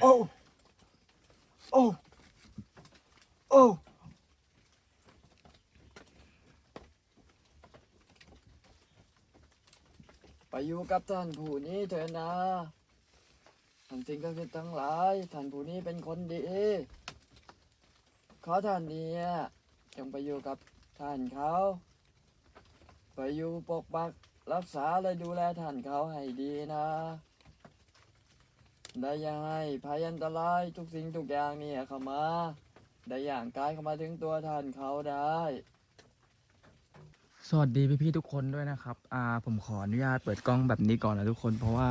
โอ้ โอ้ โอ้ไปอยู่กับท่านผู้นี้เถอะนะท่านสิ่งศักดิ์สิทธิ์ทั้งหลายท่านผู้นี้เป็นคนดี ขอท่านเนี่ยจงไปอยู่กับท่านเขา ไปอยู่ปกปักรักษาและดูแลท่านเขาให้ดีนะ ได้ยังให้ภัยอันตรายทุกสิ่งทุกอย่างเนี่ยเข้ามา ได้อย่างกายเข้ามาถึงตัวท่านเขาได้ สวัสดีพี่ๆทุกคนด้วยนะครับอ่าผมขออนุญาตเปิดกล้องแบบนี้ก่อนนะทุกคน เพราะว่า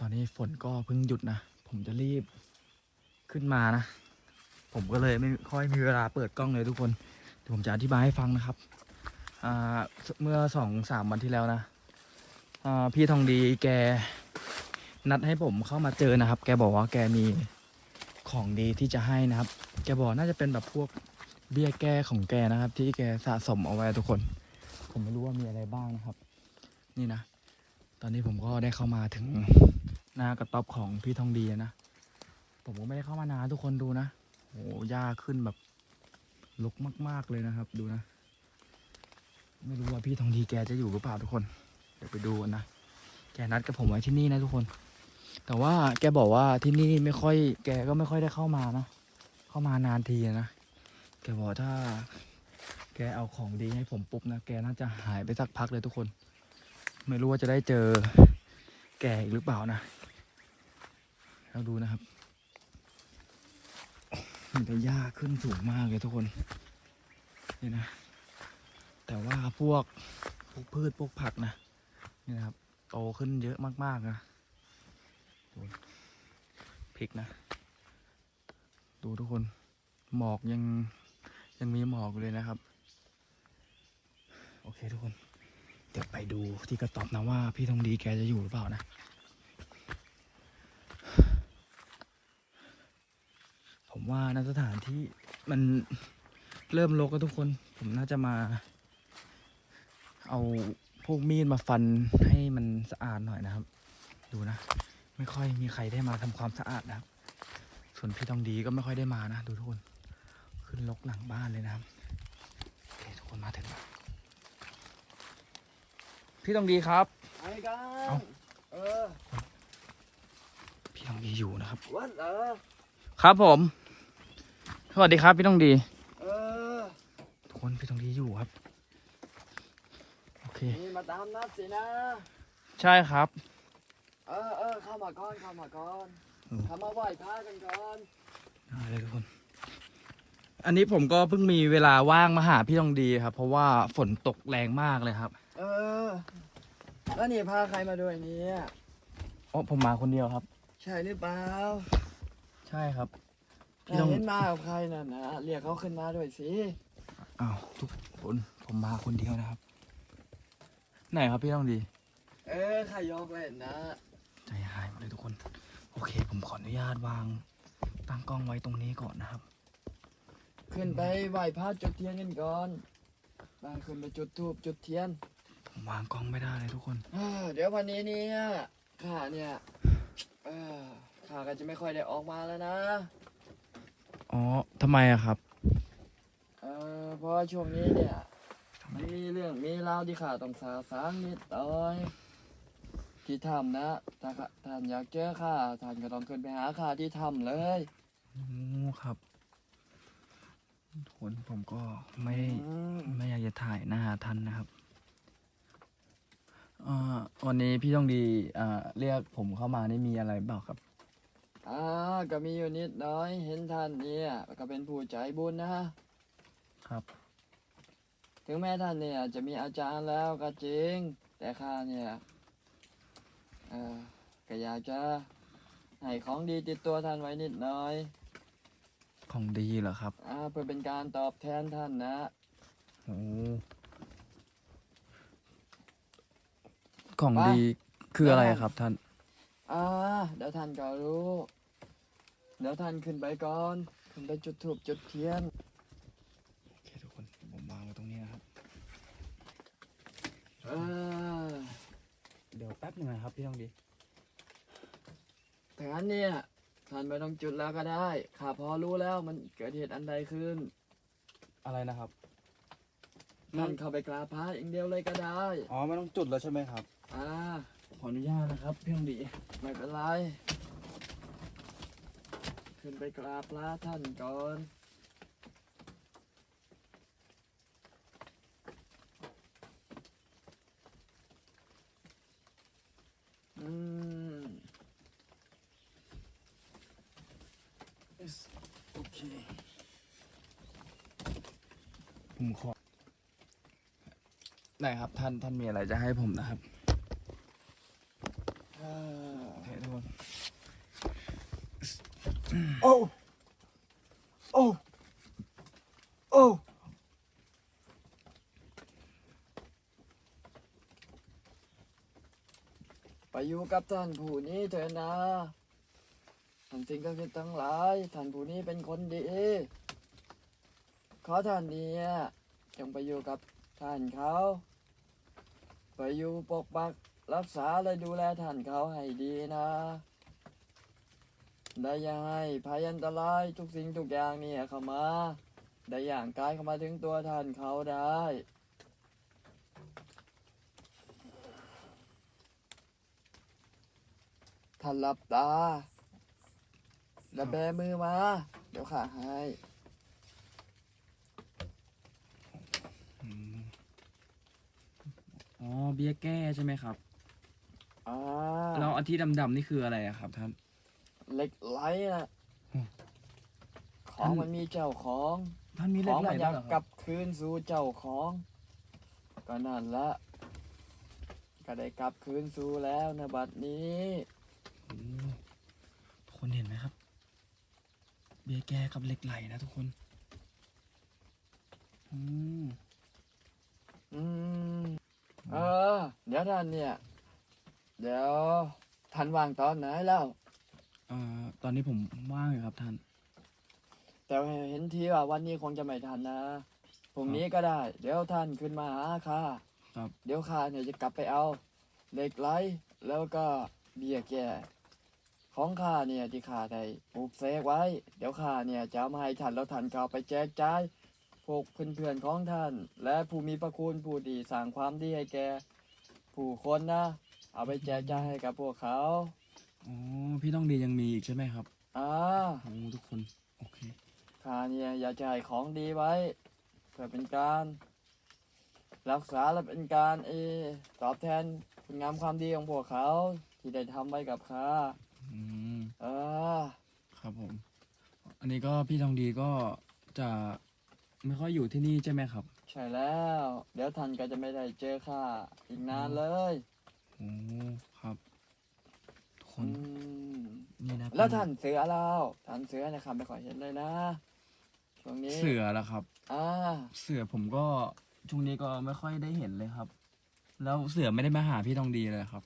ตอนนี้ฝนก็เพิ่งหยุดนะ ผมจะรีบขึ้นมานะ ผมก็เลยไม่ค่อยมีเวลาเปิดกล้องเลยทุกคนเดี๋ยวผมจะอธิบายให้ฟังนะครับอ่าเมื่อสองสามวันที่แล้วนะอ่าพี่ทองดีแก นัดให้ผมเข้ามาเจอนะครับ แกบอกว่าแกมีของดีที่จะให้นะครับ แกบอกน่าจะเป็นแบบพวกเบี้ยแก้ของแกนะครับ ที่แกสะสมเอาไว้ทุกคน ผมไม่รู้ว่ามีอะไรบ้างนะครับ นี่นะ ตอนนี้ผมก็ได้เข้ามาถึงหน้ากระต๊อบของพี่ทองดีนะ ผมก็ไม่ได้เข้ามานานทุกคนดูนะโอ้หญ้าขึ้นแบบรกมาก ๆเลยนะครับ ดูนะ ไม่รู้ว่าพี่ทองดีแกจะอยู่หรือเปล่าทุกคน เดี๋ยวไปดูกันนะ แกนัดกับผมไว้ที่นี่นะทุกคน แต่ว่าแกบอกว่าที่นี่ไม่ค่อย แกก็ไม่ค่อยได้เข้ามานะ เข้ามานานทีนะ แกบอกถ้า แกเอาของดีให้ผมปุ๊บนะ แกน่าจะหายไปสักพักเลยทุกคน ไม่รู้ว่าจะได้เจอ แกอีกหรือเปล่านะ เราดูนะครับมันจะหญ้าขึ้นสูงมากเลยทุกคน นี่นะ แต่ว่าพวกพวกพืชพวกผักนะ นี่นะครับ โตขึ้นเยอะมากๆนะ พริกนะ ดูทุกคน หมอกยังยังมีหมอกเลยนะครับ โอเคทุกคน เดี๋ยวไปดูที่กระต๊อบนะว่าพี่ทองดีแกจะอยู่หรือเปล่านะ ผมว่าณสถานที่มันเริ่มรกแล้วทุกคน ผมน่าจะมา เอาพวกมีดมาฟันให้มันสะอาดหน่อยนะครับ ดูนะ ไม่ค่อยมีใครได้มาทำความสะอาดนะครับ ส่วนพี่ทองดีก็ไม่ค่อยได้มานะ ดูทุกคน ขึ้นลกหลังบ้านเลยนะครับโอเคทุกคนมาถึงแล้วพี่ทองดีครับไอ้กัเอ้านเออพี่ทองดีอยู่นะครับวัดเออครับผม สวัสดีครับพี่ทองดี เออ ทุกคนพี่ทองดีอยู่ครับ โอเคนี่มาตามนัดสินะ ใช่ครับ เออเออเข้ามาก่อนเข้ามาก่อนอืมเข้ามาไหว้พระกันก่อนได้เลยทุกคน อันนี้ผมก็เพิ่งมีเวลาว่างมาหาพี่ทองดีครับ เพราะว่าฝนตกแรงมากเลยครับ เออ แล้วนี่พาใครมาด้วยเนี่ยอ๋อผมมาคนเดียวครับ ใช่หรือเปล่าใช่ครับ พี่ถ้าต้องเห็นมากับใครน่ะนะเรียกเขาขึ้นมาด้วยสิอ้าวทุกคนผมมาคนเดียวนะครับ ไหนครับพี่ทองดี เออใครยกเล่นนะใจ หายหมดเลยทุกคน โอเค ผมขออนุญาตวาง ตั้งกล้องไว้ตรงนี้ก่อนนะครับ ขึ้นไปไหว้พระจุดเทียนกันก่อนไปขึ้นไปจุดธูปจุดเทียน ผมวางกล้องไม่ได้เลยทุกคน เออเดี๋ยววันนี้เนี่ยข้าเนี่ยเออข้าก็จะไม่ค่อยได้ออกมาแล้วนะ อ๋อทำไมอะครับ เออเพราะว่าช่วงนี้เนี่ยมันมีเรื่องมีราวที่ข้าต้องสาสางนิดหน่อย ที่ถ้ำนะถ้าข้าท่านอยากเจอข้าท่านก็ต้องขึ้นไปหาข้าที่ถ้ำเลยโอ้ครับทุกคนผมก็ไม่อืมไม่อยากจะถ่ายหน้าท่านนะครับอ่าวันนี้พี่ต้องดีอ่าเรียกผมเข้ามานี่มีอะไรเปล่าครับอ่าก็มีอยู่นิดน้อยเห็นท่านเนี่ยก็เป็นผู้ใจบุญนะฮะครับ ถึงแม้ท่านเนี่ยจะมีอาจารย์แล้วก็จริง แต่ข้าเนี่ยเออก็อยากจะให้ของดีติดตัวท่านไว้นิดหน่อยของดีเหรอครับอ่าเพื่อเป็นการตอบแทนท่านนะโอ้ของว่าดีคืออะไรว่าครับท่านอ่าเดี๋ยวท่านก็รู้ เดี๋ยวท่านขึ้นไปก่อนขึ้นไปจุดธูปจุดเทียนโอเคทุกคนผมวางไว้ตรงนี้นะครับเออเดี๋ยว แป๊บหนึ่งนะครับพี่ต้องดีแต่งั้นเนี่ยท่านไม่ต้องจุดแล้วก็ได้ข้าพอรู้แล้วมันเกิดเหตุอันใดขึ้นอะไรนะครับท่านเข้าไปกราบพระอย่างเดียวเลยก็ได้อ๋อไม่ต้องจุดแล้วใช่ไหมครับอ่าขออนุญาตนะครับพี่องดีไม่เป็นไรขึ้นไปกราบพระท่านก่อน อืม Yes โอเคผมขอไหนครับท่านท่านมีอะไรจะให้ผมนะครับอ่าโอเคทุกคน โอ้โอ้ โอ้ ไปอยู่ กับท่านผู้นี้เถอะนะท่านสิ่งก็คือทั้งหลาย ท่านผู้นี้เป็นคนดี ขอท่านเนี่ยจงไปอยู่กับท่านเขา ไปอยู่ปกปักรักษาและดูแลท่านเขาให้ดีนะได้ยังให้ภัยอันตรายทุกสิ่งทุกอย่างเนี่ยเข้ามา ได้อย่างกายเข้ามาถึงตัวท่านเขาได้ ท่านหลับตา แล้วแบมือมา เดี๋ยวข้าให้อืมอ๋อเบี้ยแก้ใช่ไหมครับอ่าแล้วอันที่ดำๆนี่คืออะไรอะครับ ท่าน เหล็กไหลนะอืมของมันมีเจ้าของ ท่านมีขเหล็อกงไหลมันอด้ยาวกยเหรอกคลัรับบคืนสู่เจ้าของ ก็นั่นละ ก็ได้กลับคืนสู่แล้วนะบัดนี้โอ้ ทุกคนเห็นไหมครับ เบี้ยแก้กับเหล็กไหลนะทุกคน อืม อืม เออ เดี๋ยวท่านเนี่ย เดี๋ยวท่านว่างตอนไหนแล้ว เอ่อ ตอนนี้ผมว่างอยู่ครับท่าน แต่เห็นทีว่าวันนี้คงจะไม่ทันนะพรุ่งนี้ก็ได้ เดี๋ยวท่านขึ้นมาหาข้าครับ เดี๋ยวข้าเนี่ยจะกลับไปเอาเหล็กไหลแล้วก็เบี้ยแก่ ของข้าเนี่ยที่ข้าได้ปลูกเสกไว้ เดี๋ยวข้าเนี่ยจะเอามาให้ท่านแล้วท่านก็เอาไปแจกจ่ายพวกเพื่อนๆของท่าน และผู้มีพระคุณผู้ดีสร้างความดีให้แก่ผู้คนนะ เอาไปแจกจ่ายให้กับพวกเขาอ๋อพี่ต้องดียังมีอีกใช่ไหมครับอ่าโอ้ทุกคนโอเคข้าเนี่ยอยากจะให้ของดีไว้เพื่อเป็นการ รักษาและเป็นการเออตอบแทนคุณงามความดีของพวกเขาที่ได้ทำไว้กับข้า อืมเออ ครับผม อันนี้ก็พี่ทองดีก็จะไม่ค่อยอยู่ที่นี่ใช่ไหมครับใช่แล้ว เดี๋ยวท่านก็จะไม่ได้เจอข้าอีกนานเลยโอ้ครับทุกคอืนมนี่นะแล้วท่านเสือเราท่านเสือเนะครับไม่ค่อยเห็นเลยนะช่วงนี้เสือละครับ อ่าเสือผมก็ช่วงนี้ก็ไม่ค่อยได้เห็นเลยครับ แล้วเสือไม่ได้มาหาพี่ทองดีเลยครับ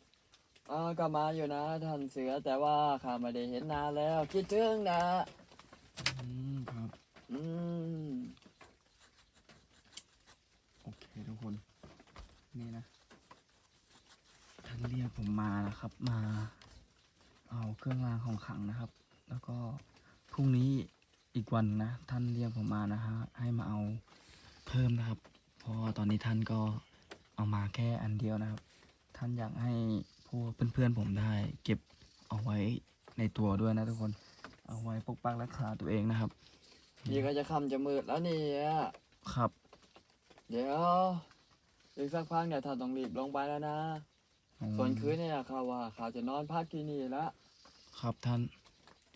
อ่าก็มาอยู่นะท่านเสือแต่ว่าข้าไม่ได้เห็นนานแล้ว คิดถึงนะ อืมครับ อืม โอเคทุกคน นี่นะ ท่านเรียกผมมานะครับ มา เอาเครื่องรางของขลังนะครับ แล้วก็พรุ่งนี้อีกวันนะ ท่านเรียกผมมานะฮะให้มาเอาเพิ่มนะครับ เพราะว่าตอนนี้ท่านก็เอามาแค่อันเดียวนะครับ ท่านอยากให้ พวกเพื่อนๆผมได้ เก็บเอาไว้ในตัวด้วยนะทุกคน เอาไว้ปกปักรักษาตัวเองนะครับ นี่ก็จะค่ำจะมืดแล้วเนี่ย ครับ เดี๋ยวอีกสักพักเนี่ยท่านต้องรีบลงไปแล้วนะส่วนคืนเนี่ยข้าว่าข้าจะนอนพักที่นี่ละครับท่าน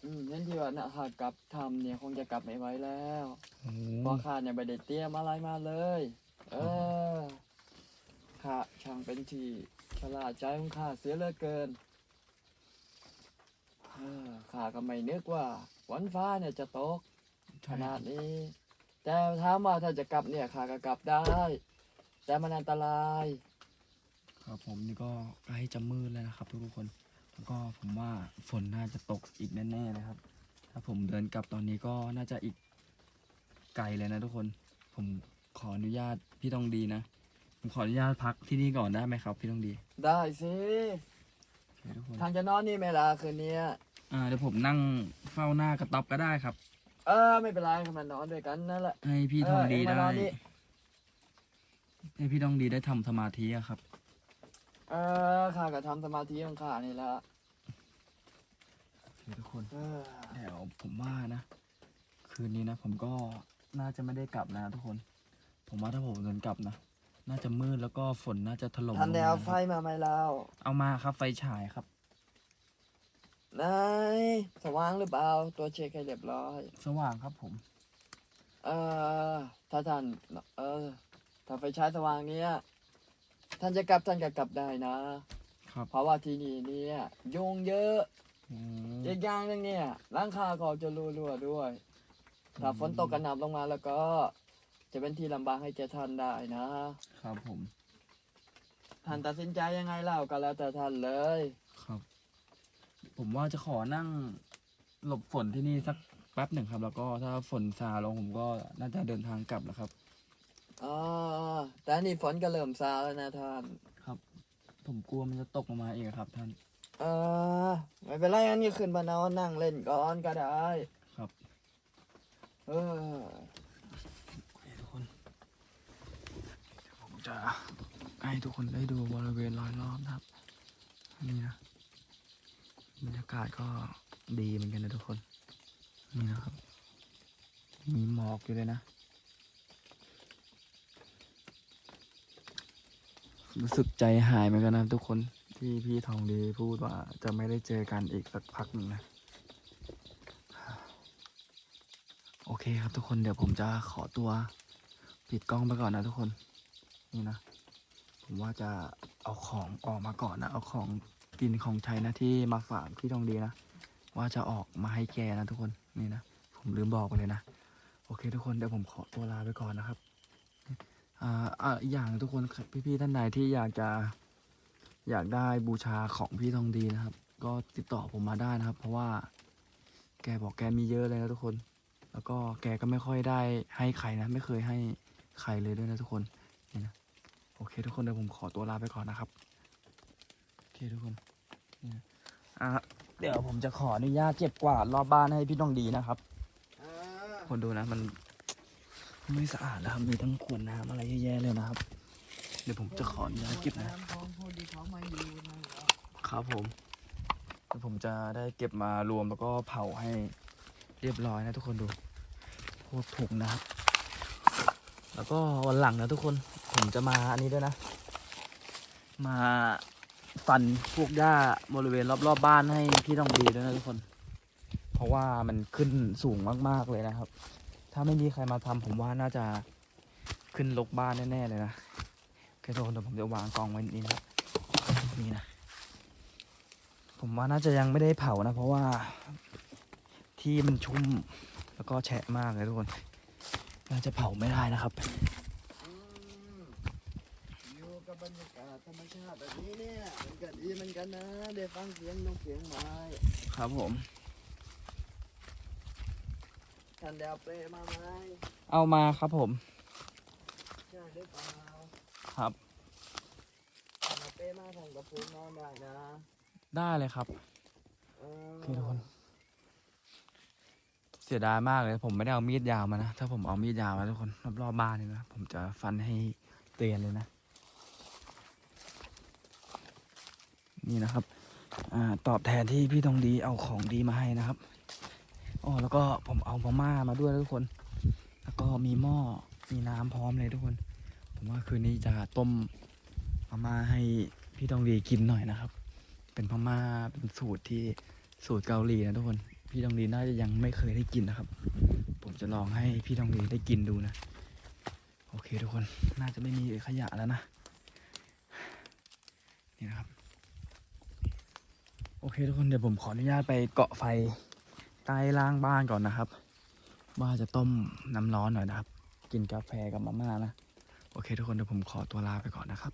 อืมงั้นที่ว่านะข้ากลับทำเนี่ยคงจะกลับไม่ไหวแล้วโอ้เพราะข้าเนี่ยไม่ได้เตรียมอะไรมาเลย เออข้าช่างเป็นที่ ฉลาดใจของข้าเสียเหลือเกินข้าก็ไม่นึกว่าฝนฟ้าเนี่ยจะตกขนาดนี้ แต่ถามว่าถ้าจะกลับเนี่ยข้าก็กลับได้ แต่มันอันตราย ครับผมนี่ก็ใกล้จะมืดแล้วนะครับ ทุกคน แล้วก็ผมว่าฝนน่าจะตกอีกแน่ๆนะครับ ถ้าผมเดินกลับตอนนี้ก็น่าจะอีกไกลเลยนะทุกคน ผมขออนุญาตพี่ต้องดีนะ ผมขออนุญาตพักที่นี่ก่อนได้ไหมครับพี่ต้องดีได้สิโอเคทุกคนทางจะนอนนี่ไหมล่ะคืนนี้อ่าเดี๋ยวผมนั่งเฝ้าหน้ากระต๊อบก็ได้ครับ เออไม่เป็นไรครับมันนอนด้วยกันนั่นแหละ ให้พี่ทองดีเเงได้มานอนนี่ ให้พี่ทองดีได้ทำสมาธิอะครับ เออข้าก็ทำสมาธิของข้านี่แหละโอเคทุกคนเออเดี๋ยวผมว่านะ คืนนี้นะ ผมก็น่าจะไม่ได้กลับนะทุกคน ผมว่าถ้าผมเดินกลับนะ น่าจะมืดแล้วก็ฝนน่าจะถล่มท่านลงแนมาวไฟมาไหมเล่าเอามาครับไฟฉายครับนายสว่างหรือเปล่าตัวเช็คให้เรียบร้อย สว่างครับผม เออถ้าท่านเออถ้าไฟฉายสว่างเนี้ยท่านจะกลับท่านก็กลับได้นะ ครับเพราะว่าที่นี่เนี่ยยุงเยอะอืมอีกอย่างหนึงเนี่ยหล้างคาก็จะรั่วๆด้วย ถ้าฝนตกกระหน่ำลงมาแล้วก็ จะเป็นที่ลำบากให้แกท่านได้นะ ครับผม ท่านตัดสินใจยังไงเล่าก็แล้วแต่ท่านเลย ครับ ผมว่าจะขอนั่งหลบฝนที่นี่สักแป๊บหนึ่งครับ แล้วก็ถ้าฝนซาลงผมก็น่าจะเดินทางกลับแล้วครับอ๋อแต่นี่ฝนก็เริ่มซาแล้วนะท่าน ครับ ผมกลัวมันจะตกลงมาอีกครับ ท่าน เออไม่เป็นไรงั้นก็ขึ้นมานอนนั่งเล่นก่อนก็ได้ ครับ เออโอเคทุกคนเดี๋ยวผม จะให้ทุกคนได้ดูบริเวณรอยรอบนะครับนี่นะบรรยากาศก็ดีเหมือนกันนะทุกคนนี่นะครับ มีหมอกอยู่เลยนะ รู้สึกใจหายเหมือนกันนะทุกคนที่พี่ทองดีพูดว่าจะไม่ได้เจอกันอีกสักพักหนึ่งนะ โอเคครับทุกคนเดี๋ยวผมจะขอตัว ปิดกล้องไปก่อนนะทุกคน นี่นะ ผมว่าจะเอาของออกมาก่อนนะ เอาของกินของใช้นะที่มาฝากพี่ทองดีนะ ว่าจะออกมาให้แกนะทุกคน นี่นะ ผมลืมบอกไปเลยนะ โอเค ทุกคนเดี๋ยวผมขอตัวลาไปก่อนนะครับ อ่าอ่าอีกอย่างทุกคนพี่ๆท่านใดที่อยากจะอยากได้บูชาของพี่ทองดีนะครับ ก็ติดต่อผมมาได้นะครับ เพราะว่าแกบอกแกมีเยอะเลยนะทุกคน แล้วก็แกก็ไม่ค่อยได้ให้ใครนะ ไม่เคยให้ใครเลยด้วยนะทุกคน อเคทุกคนเดี๋ยวผมขอตัวลาไปก่อนนะครับโอเคทุกคนนะอะเดี๋ยวผมจะขออนุญาตเก็บกวาดรอบบ้านให้พี่ทองดีนะครับคนดูนะมันไม่สะอาดแล้วครับมีทั้งขวดน้ำอะไรเยอะแยะเลยนะครับ เดี๋ยวผมจะขออนุญาตเก็บนะของผู้ที่เขามาอยู่นั่นแหละครับผมเดี๋ยวผมจะได้เก็บมารวมแล้วก็เผาให้เรียบร้อยนะทุกคนดูพวกถุงนะครับ แล้วก็วันหลังนะทุกคนผมจะมาอันนี้ด้วยนะ มาฟันพวกหญ้าบริเวณรอบๆบบ้านให้พี่ต้องดีด้วยนะทุกคน เพราะว่ามันขึ้นสูงมากๆเลยนะครับ ถ้าไม่มีใครมาทำผมว่าน่าจะขึ้นลกบ้านแน่ๆเลยนะโอเคทุกคนเดี๋ยวผมจะวางกองไว้นี่นะนี่นะ ผมว่าน่าจะยังไม่ได้เผานะ เพราะว่าที่มันชุ่มแล้วก็แฉะมากเลยทุกคน น่าจะเผาไม่ได้นะครับอืมอยู่กับบรรยากาศธรรมชาติแบบนี้เนี่ยมันก็ดีเหมือนกันนะได้ฟังเสียงนกเสียงไม้ครับผมท่านได้เอาเปรย์มาไหมเอามาครับผมใช่หรือเปล่าครับท่านเอาเปรย์มาท่านกับปูนอนได้นะ ได้เลยครับเออโอเคทุกคนเสียดายมากเลย ผมไม่ได้เอามีดยาวมานะ ถ้าผมเอามีดยาวมาทุกคนรอบๆบ้านนี่นะ ผมจะฟันให้เตียนเลยนะ นี่นะครับอตอบแทนที่พี่ทองดีเอาของดีมาให้นะครับอ๋อแล้วก็ผมเอามาม่ามาด้วยทุกคน แล้วก็มีหม้อ มีน้ำพร้อมเลยทุกคน ผมว่าคืนนี้จะต้มมาม่าให้พี่ทองดีกินหน่อยนะครับ เป็นพม่าเป็นสูตรที่สูตรเกาหลีนะทุกคน พี่ทองดีน่าจะยังไม่เคยได้กินนะครับ ผมจะลองให้พี่ทองดีได้กินดูนะ โอเคทุกคนน่าจะไม่มีขยะแล้วนะ นี่นะครับ โอเคทุกคนเดี๋ยวผมขออนุญาตไปเกาะไฟใต้ล่างบ้านก่อนนะครับ ว่าจะต้มน้ำร้อนหน่อยนะครับ กินกาแฟกับมาม่านะ โอเคทุกคนเดี๋ยวผมขอตัวลาไปก่อนนะครับ